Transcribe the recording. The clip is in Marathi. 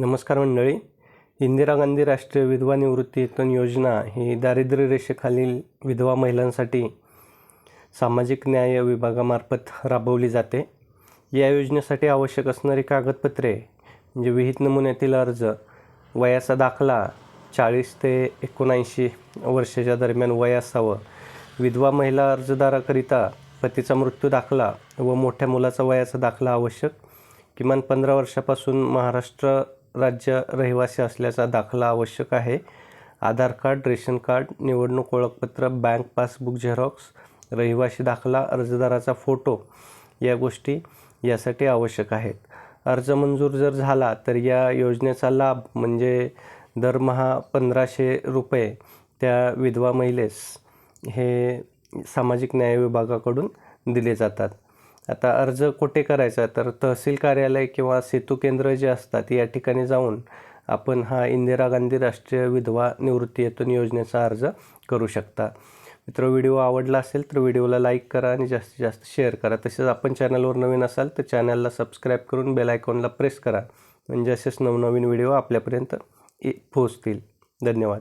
नमस्कार मंडळी. इंदिरा गांधी राष्ट्रीय विधवा निवृत्तीवेतन योजना ही दारिद्र्य रेषेखालील विधवा महिलांसाठी सामाजिक न्याय विभागामार्फत राबवली जाते. या योजनेसाठी आवश्यक असणारी कागदपत्रे म्हणजे विहित नमुन्यातील अर्ज वयाचा दाखला चाळीस ते एकोणऐंशी वर्षाच्या दरम्यान वय असावं विधवा महिला अर्जदाराकरिता पतीचा मृत्यू दाखला व मोठ्या मुलाचा वयाचा दाखला आवश्यक किमान पंधरा वर्षापासून महाराष्ट्र राज्य रहिवासी असल्याचा दाखला आवश्यक आहे. आधार कार्ड रेशन कार्ड निवडणूक ओळखपत्र बँक पासबुक झेरॉक्स रहिवासी दाखला अर्जदाराचा फोटो या गोष्टी यासाठी आवश्यक आहेत. अर्ज मंजूर जर झाला तर या योजनेचा लाभ म्हणजे दरमहा पंधराशे रुपये त्या विधवा महिलेस हे सामाजिक न्याय विभागाकडून दिले जातात. आता अर्ज कुठे करायचा? तर तहसील कार्यालय किंवा सेतू केंद्र जे असतात या ठिकाणी जाऊन आपण हा इंदिरा गांधी राष्ट्रीय विधवा निवृत्ती वेतन योजनेचा अर्ज करू शकता. मित्र व्हिडिओ आवडला असेल तर व्हिडिओला लाईक करा आणि जास्तीत जास्त शेअर करा. तसेच आपण चॅनलवर नवीन असाल तर चॅनलला सबस्क्राईब करून बेल आयकॉनला प्रेस करा. म्हणजे असेच नवनवीन व्हिडिओ आपल्यापर्यंत पोहोचतील. धन्यवाद.